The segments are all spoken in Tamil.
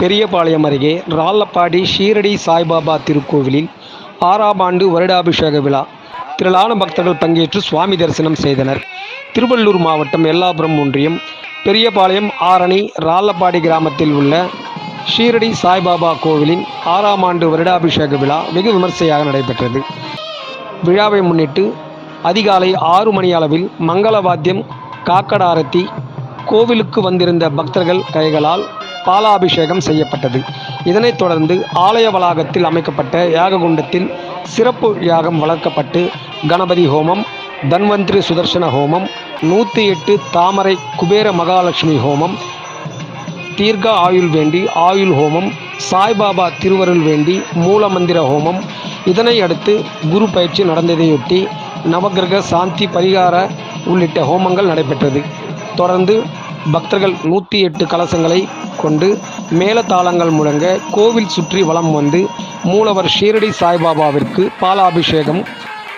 பெரியபாளையம் அருகே ரால்லப்பாடி ஷீரடி சாய்பாபா திருக்கோவிலில் ஆறாம் ஆண்டு வருடாபிஷேக விழா. திரளான பக்தர்கள் பங்கேற்று சுவாமி தரிசனம் செய்தனர். திருவள்ளூர் மாவட்டம் எல்லாபுரம் ஒன்றியம் பெரியபாளையம் ஆரணி ரால்லப்பாடி கிராமத்தில் உள்ள ஷீரடி சாய்பாபா கோவிலின் ஆறாம் ஆண்டு வருடாபிஷேக விழா வெகு விமர்சையாக நடைபெற்றது. விழாவை முன்னிட்டு அதிகாலை ஆறு மணி அளவில் மங்கள வாத்தியம் காக்கடாரத்தி கோவிலுக்கு வந்திருந்த பக்தர்கள் கைகளால் பாலாபிஷேகம் செய்யப்பட்டது. இதனைத் தொடர்ந்து ஆலய வளாகத்தில் அமைக்கப்பட்ட யாககுண்டத்தில் சிறப்பு யாகம் வளர்க்கப்பட்டு கணபதி ஹோமம் தன்வந்திரி சுதர்சன ஹோமம் நூற்றி எட்டு தாமரை குபேர மகாலட்சுமி ஹோமம் தீர்க்க ஆயுள் வேண்டி ஆயுள் ஹோமம் சாய்பாபா திருவருள் வேண்டி மூலமந்திர ஹோமம். இதனை அடுத்து குரு பயிற்சி நடந்ததையொட்டி நவகிரக சாந்தி பரிகார உள்ளிட்ட ஹோமங்கள் நடைபெற்றது. தொடர்ந்து பக்தர்கள் நூற்றி எட்டு கலசங்களை கொண்டு மேளதாளங்கள் முழங்க கோவில் சுற்றி வலம் வந்து மூலவர் ஷீரடி சாய்பாபாவிற்கு பாலாபிஷேகம்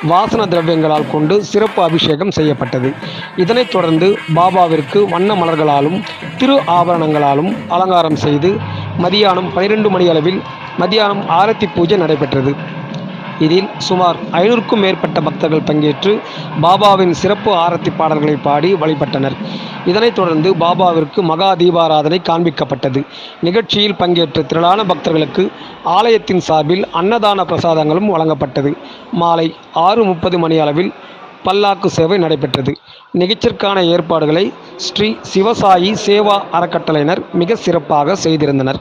வாசன திரவியங்களால் கொண்டு சிறப்பு அபிஷேகம் செய்யப்பட்டது. இதனைத் தொடர்ந்து பாபாவிற்கு வண்ண மலர்களாலும் திரு ஆபரணங்களாலும் அலங்காரம் செய்து மதியானம் பனிரெண்டு மணி அளவில் மதியானம் ஆரத்தி பூஜை நடைபெற்றது. இதில் சுமார் ஐநூறுக்கும் மேற்பட்ட பக்தர்கள் பங்கேற்று பாபாவின் சிறப்பு ஆரத்தி பாடல்களை பாடி வழிபட்டனர். இதனைத் தொடர்ந்து பாபாவிற்கு மகா தீபாராதனை காண்பிக்கப்பட்டது. நிகழ்ச்சியில் பங்கேற்ற திரளான பக்தர்களுக்கு ஆலயத்தின் சார்பில் அன்னதான பிரசாதங்களும் வழங்கப்பட்டது. மாலை ஆறு முப்பது மணி அளவில் பல்லாக்கு சேவை நடைபெற்றது. நிகழ்ச்சிற்கான ஏற்பாடுகளை ஸ்ரீ சிவசாயி சேவா அறக்கட்டளையினர் மிக சிறப்பாக செய்திருந்தனர்.